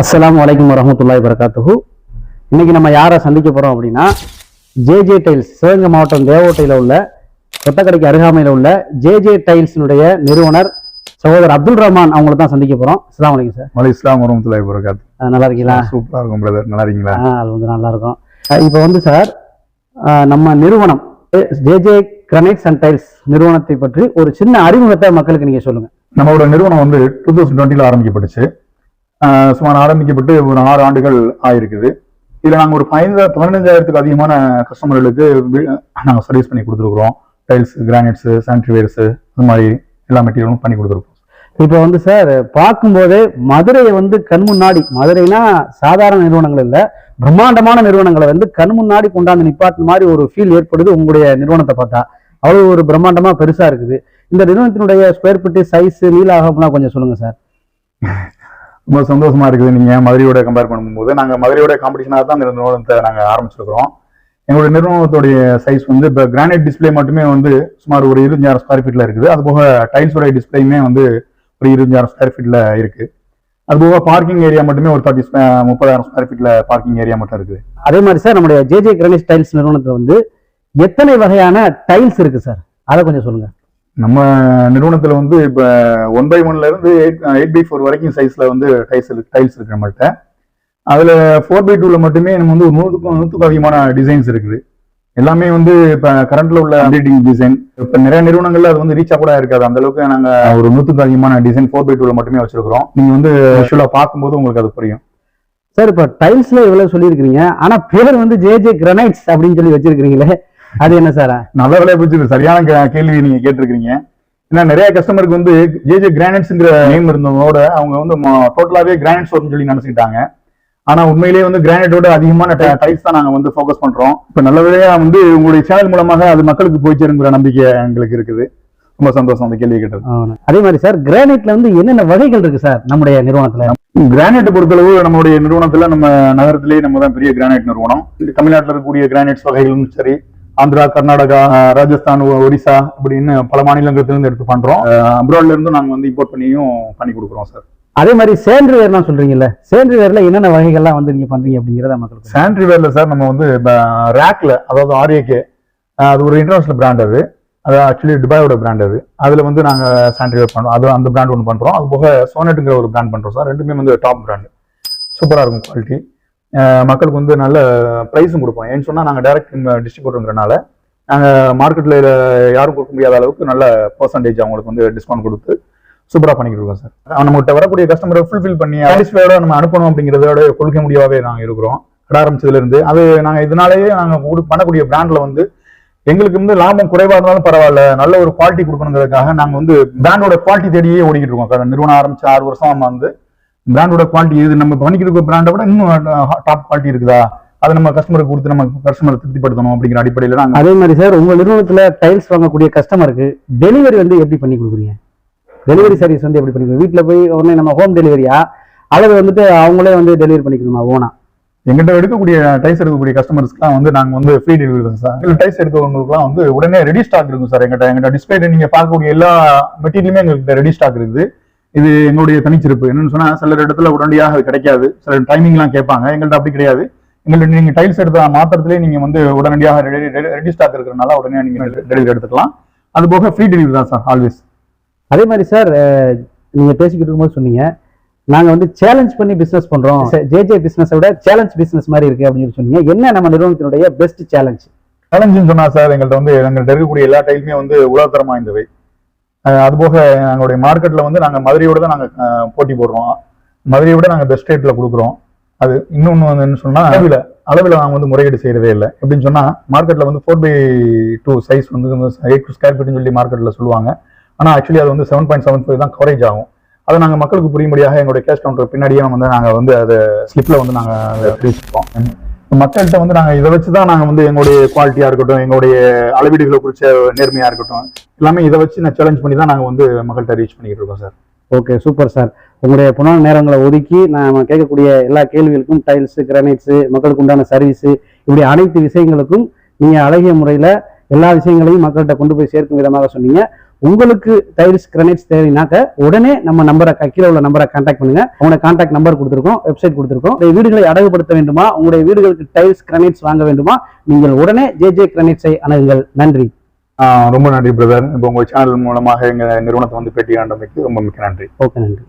அஸ்ஸலாமு அலைக்கும் வரஹ்மத்துல்லாஹி வரகாத்துஹு இன்னைக்கு நம்ம யாரை சந்திக்க போறோம் அப்படின்னா ஜேஜே டைல்ஸ் சிவகங்கை மாவட்டம் தேவோட்டையில் உள்ள கொத்தக்கடைக்கு அருகாமையில் உள்ள ஜேஜே டைல்ஸினுடைய நிறுவனர் சகோதரர் அப்துல் ரஹ்மான் அவங்கள தான் சந்திக்க போறோம். அஸ்ஸலாமு அலைக்கும் சார். மலை இஸ்லாம் வரமத்துல்லாஹி வரகாத் அஹ் நல்லா இருக்கீங்களா? சூப்பரா இருக்கும் பிரதர் நல்லா இருக்கீங்களா? ஆ அது வந்து நல்லா இருக்கும். இப்போ வந்து சார் நம்ம நிறுவனம் ஜேஜே கிரனைட்ஸ் அண்ட் டைல்ஸ் நிறுவனத்தை பற்றி ஒரு சின்ன அறிமுகத்தை மக்களுக்கு நீங்க சொல்லுங்க. நம்மளோட நிறுவனம் வந்து டூ தௌசண்ட் டுவெண்ட்டில ஆரம்பிக்கப்பட்டுச்சு. சுமார் ஆரம்பிக்கப்பட்டு ஒரு ஆறு ஆண்டுகள் ஆயிருக்குது. இதுல நாங்க ஒரு பதினைந்து பதினஞ்சாயிரத்துக்கு அதிகமான கஸ்டமர்களுக்கு வி- நாங்க சர்வீஸ் பண்ணி கொடுத்துருக்குறோம். டைல்ஸ் கிரானைட்ஸ் சானிடரிவேர்ஸ் இந்த மாதிரி எல்லா மெட்டீரியலும் பண்ணி கொடுத்துருக்கோம். இப்போ வந்து சார் பார்க்கும்போதே மதுரையை வந்து கண் முன்னாடி மதுரைனா சாதாரண நிறுவனங்கள் இல்ல பிரம்மாண்டமான நிறுவனங்களை வந்து கண் முன்னாடி கொண்டாந்து நிப்பாட்டின மாதிரி ஒரு ஃபீல் ஏற்படுது உங்களுடைய நிறுவனத்தை பார்த்தா. அவ்வளவு ஒரு பிரம்மாண்டமா பெருசா இருக்குது. இந்த நிறுவனத்தினுடைய ஸ்கொயர் ஃபீட் சைஸ் நீலாகம்லாம் கொஞ்சம் சொல்லுங்க சார் ரொம்ப சந்தோஷமா இருக்குது. நீங்க மதுரையோட கம்பேர் பண்ணும்போது நாங்க மதுரையோட காம்படிஷனாக தான் இந்த நிறுவனத்தை நாங்க ஆரம்பிச்சிருக்கிறோம். எங்களுடைய நிறுவனத்துடைய சைஸ் வந்து இப்போ கிரானைட் டிஸ்ப்ளே மட்டுமே வந்து சுமார் ஒரு இருபஞ்சாயிரம் ஸ்கொயர் ஃபீட்ல இருக்குது. அது போக டைல்ஸோட டிஸ்பிளேயுமே வந்து ஒரு இருபஞ்சாயிரம் ஸ்கொயர் ஃபீட்ல இருக்கு. அது போக பார்க்கிங் ஏரியா மட்டுமே ஒரு தேர்ட்டி முப்பதாயிரம் ஸ்கொயர் ஃபீட்ல பார்க்கிங் ஏரியா மட்டும் இருக்குது. அதே மாதிரி சார் நம்முடைய ஜேஜே கிரானைட் டைல்ஸ் நிறுவனத்தில் வந்து எத்தனை வகையான டைல்ஸ் இருக்கு சார் அதை கொஞ்சம் சொல்லுங்க. நம்ம நிறுவனத்துல வந்து இப்போ ஒன் பை ஒன்ல இருந்து எயிட் எயிட் பை ஃபோர் வரைக்கும் சைஸ்ல வந்து டைல்ஸ் டைல்ஸ் இருக்கு நம்மள்கிட்ட அதுல ஃபோர் பை டூல மட்டுமே நம்ம வந்து ஒரு நூற்றுக்கும் நூற்றுக்கும் அதிகமான டிசைன்ஸ் இருக்குது. எல்லாமே வந்து இப்போ கரண்ட்ல உள்ள அப்டேட்டிங் டிசைன் இப்போ நிறைய நிறுவனங்கள்ல அது வந்து ரீச் கூட இருக்காது. அந்த அளவுக்கு நாங்க ஒரு நூற்றுக்கும் அதிகமான டிசைன் ஃபோர் பை டூல மட்டுமே வச்சிருக்கிறோம். நீங்க வந்து விஷுவலா பார்க்கும்போது உங்களுக்கு அது புரியும். சார் இப்போ டைல்ஸ்ல இவ்வளவு சொல்லியிருக்கிறீங்க. ஆனா பேர் வந்து ஜேஜே கிரனைட்ஸ் அப்படின்னு சொல்லி வச்சிருக்கிறீங்களே. அது என்ன சார்? நல்ல விலையை பிடிச்சது சரியான கேள்வி நீங்க கேட்டிருக்கீங்க ஏன்னா நிறைய கஸ்டமருக்கு வந்து ஜேஜே கிரானைட்ஸ்ங்கிற நேம் இருந்ததோட அவங்க வந்து டோட்டலாவே கிரானைட்ஸ் வரும்னு சொல்லி நினைச்சுக்கிட்டாங்க. ஆனா உண்மையிலேயே வந்து கிரானைட்டோட அதிகமான டைல்ஸ் தான் நாங்க வந்து ஃபோக்கஸ் பண்றோம். இப்ப நல்ல விலையா வந்து உங்களுடைய சேனல் மூலமாக அது மக்களுக்கு போய் சேருங்கிற நம்பிக்கை எங்களுக்கு இருக்குது. ரொம்ப சந்தோஷம் அந்த கேள்வி கேட்டது. அதே மாதிரி சார் கிரானைட்ல வந்து என்னென்ன வகைகள் இருக்கு சார் நம்முடைய நிறுவனத்துல? கிரானைட் பொறுத்தளவு நம்மளுடைய நிறுவனத்துல நம்ம நகரத்திலேயே நம்ம தான் பெரிய கிரானைட் நிறுவனம். தமிழ்நாட்டில் இருக்கக்கூடிய கிரானைட்ஸ் வகைகளும் சரி ஆந்திரா கர்நாடகா ராஜஸ்தான் ஒடிசா அப்படின்னு பல மாநிலங்கத்துல இருந்து எடுத்து பண்றோம். அப்ராட்ல இருந்து நாங்க வந்து இம்போர்ட் பண்ணியும் பண்ணி கொடுக்குறோம் சார் அதே மாதிரி சேன்று வேர்லாம் சொல்றீங்கல்ல சேன்று வேர்ல என்னென்ன வகைகள்லாம் வந்து நீங்க பண்றீங்க அப்படிங்கறத மக்களுக்கு. சானிட்டரி வேர்ல சார் நம்ம வந்து ரேக்ல அதாவது ஆர்ஏகே அது ஒரு இன்டர்நேஷனல் பிராண்ட் அது. அது ஆக்சுவலி துபாயோட பிராண்ட் அது. அதுல வந்து நாங்க சானிட்டரி வேர் பண்றோம். அது அந்த பிராண்ட் ஒன்று பண்றோம். அது போக சோனட்டுங்கிற ஒரு பிராண்ட் பண்றோம் சார் ரெண்டுமே வந்து டாப் பிராண்ட் சூப்பரா இருக்கும் குவாலிட்டி மக்களுக்கு வந்து நல்ல ப்ரைஸும் கொடுப்போம். ஏன்னு சொன்னால் நாங்கள் டைரக்ட் டிஸ்ட்ரிபியூட்டருங்கிறனால நாங்கள் மார்க்கெட்டில் யாரும் கொடுக்க முடியாத அளவுக்கு நல்ல பர்சன்டேஜ் அவங்களுக்கு வந்து டிஸ்கவுண்ட் கொடுத்து சூப்பராக பண்ணிக்கிட்டு இருக்கோம் சார் நம்மகிட்ட வரக்கூடிய கஸ்டமரை ஃபுல்ஃபில் பண்ணி சாட்டிஸ்ஃபைடா நம்ம அனுப்பணும் அப்படிங்கிறதோட கொள்கை முடியாவே நாங்கள் இருக்கிறோம். கடை ஆரம்பிச்சதுலேருந்து. அது நாங்கள் இதனாலேயே நாங்கள் பண்ணக்கூடிய பிராண்டில் வந்து எங்களுக்கு வந்து லாபம் குறைவாக இருந்தாலும் பரவாயில்ல. நல்ல ஒரு குவாலிட்டி கொடுக்கணுங்கிறதுக்காக நாங்கள் வந்து பிராண்டோட குவாலிட்டி தேடியே ஓடிக்கிட்டு இருக்கோம். நிறுவனம் ஆரம்பிச்சு ஆறு வருஷம் வந்து பிராண்டோட குவாலிட்டி இது நம்ம இருக்க பிராண்டை விட இன்னும் டாப் குவாலிட்டி இருக்குதா? அதை நம்ம கஸ்டமருக்கு கொடுத்து நம்ம கஸ்டமரை திருப்திப்படுத்தணும் அப்படிங்கிற அடிப்படையில நாங்க அதே மாதிரி சார் உங்க நிறுவனத்துல டைல்ஸ் வாங்கக்கூடிய கஸ்டமருக்கு டெலிவரி வந்து எப்படி பண்ணி கொடுக்குறீங்க? டெலிவரி சர்வீஸ் வந்து எப்படி பண்ணி? வீட்ல போய் உடனே நம்ம ஹோம் டெலிவரியா அல்லது வந்துட்டு அவங்களே வந்து டெலிவரி பண்ணிக்கணுமா ஓனா எங்கிட்ட எடுக்கக்கூடிய டைஸ் எடுக்கக்கூடிய கஸ்டமர்ஸ்க்குலாம் வந்து நாங்க வந்து ஃப்ரீ டெலிவரி தான் சார் எங்களுக்கு டைஸ் எடுக்கிறவங்களுக்குலாம் வந்து உடனே ரெடி ஸ்டாக் இருக்கும் சார் எங்கிட்ட. எங்கிட்ட டிஸ்பிளே நீங்க பார்க்கக்கூடிய எல்லா மெட்டீரியலுமே எங்கள்கிட்ட ரெடி ஸ்டாக் இருக்குது. இது எங்களுடைய தனிச்சிருப்பு என்னன்னு சொன்னா சில இடத்துல உடனடியாக அது கிடைக்காது. சில டைமிங்லாம் கேட்பாங்க. எங்கள்ட்ட அப்படி கிடையாது. எங்கள்ட்ட நீங்க டைல்ஸ் எடுத்த மாத்திரத்திலே நீங்க வந்து உடனடியாக ரெடி ஸ்டாக் இருக்கிறனால உடனே நீங்க டெலிவரி எடுத்துக்கலாம். அது போக ஃப்ரீ டெலிவரி தான் சார் ஆல்வேஸ் அதே மாதிரி சார் நீங்க பேசிக்கிட்டு இருக்கும்போது சொன்னீங்க. நாங்க வந்து சேலஞ்ச் பண்ணி பிசினஸ் பண்றோம். ஜேஜே பிசினஸை விட சேலஞ்ச் பிசினஸ் மாதிரி இருக்கு அப்படின்னு சொன்னீங்க. என்ன நம்ம நிறுவனத்தினுடைய பெஸ்ட் சேலஞ்ச் சேலஞ்சுன்னு சொன்னா சார் எங்கள்ட்ட வந்து எங்கள்ட்ட இருக்கக்கூடிய எல்லா டைலுமே வந்து உலகத்தரம் வாய்ந்தவை. அதுபோக அது போக எங்களுடைய மார்க்கெட்ல வந்து நாங்க மதுரையோட தான் நாங்க போட்டி போடுறோம். மதுரையை விட நாங்க பெஸ்ட் ரேட்ல கொடுக்குறோம். அது இன்னொன்று வந்து என்ன சொன்னா அளவில் அளவில் நாங்கள் வந்து முறையீடு செய்யறதே இல்லை. எப்படின்னு சொன்னா மார்க்கெட்ல வந்து ஃபோர் பை டூ சைஸ் வந்து எயிட் ஸ்கொயர் ஃபீட்னு சொல்லி மார்க்கெட்ல சொல்லுவாங்க. ஆனால் ஆக்சுவலி அது வந்து செவன் பாயிண்ட் செவன் ஃபைவ் தான் கவரேஜ் ஆகும். அதை நாங்கள் மக்களுக்கு புரியும்படியாக எங்களுடைய கேஷ் கவுண்டர் பின்னாடியே வந்து நாங்கள் வந்து அதை ஸ்லிப்பில் வந்து நாங்கள் அதை மக்கள்கிட்ட வந்து நாங்க இதை வச்சு தான் நாங்க வந்து எங்களுடைய குவாலிட்டியா இருக்கட்டும் எங்களுடைய அளவீடுகளை குறிச்ச நேர்மையா இருக்கட்டும் எல்லாமே இதை வச்சு நான் சேலஞ்ச் பண்ணி தான் நாங்க வந்து மக்கள்கிட்ட ரீச் பண்ணிக்கிட்டு இருக்கோம் சார் ஓகே சூப்பர் சார் உங்களுடைய புனான நேரங்களை ஒதுக்கி நாம கேட்கக்கூடிய எல்லா கேள்விகளுக்கும் டைல்ஸ் கிரானைட்ஸ் மக்களுக்கு உண்டான சர்வீஸ் இப்படி அனைத்து விஷயங்களுக்கும் நீங்க அழகிய முறையில எல்லா விஷயங்களையும் மக்கள்கிட்ட கொண்டு போய் சேர்க்கும் விதமாக சொன்னீங்க. உங்களுக்கு டைல்ஸ் கிரனைட்ஸ் தேவைனாக்க உடனே நம்ம நம்பரை கீழே உள்ள நம்பரை கான்டாக்ட் பண்ணுங்க. உங்களோட கான்டாக்ட் நம்பர் கொடுத்துருக்கோம் வெப்சைட் கொடுத்துருக்கோம். உங்களுடைய வீடுகளை அடகுபடுத்த வேண்டுமா? உங்களுடைய வீடுகளுக்கு டைல்ஸ் கிரனைட்ஸ் வாங்க வேண்டுமா? நீங்கள் உடனே ஜே ஜே கிரனைட்ஸை அணுகுங்கள். நன்றி. ரொம்ப நன்றி பிரதர் இப்போ உங்க சேனல் மூலமாக எங்க நிறுவனத்தை வந்து பேட்டி காண்டமைக்கு ரொம்ப மிக்க நன்றி. ஓகே நன்றி.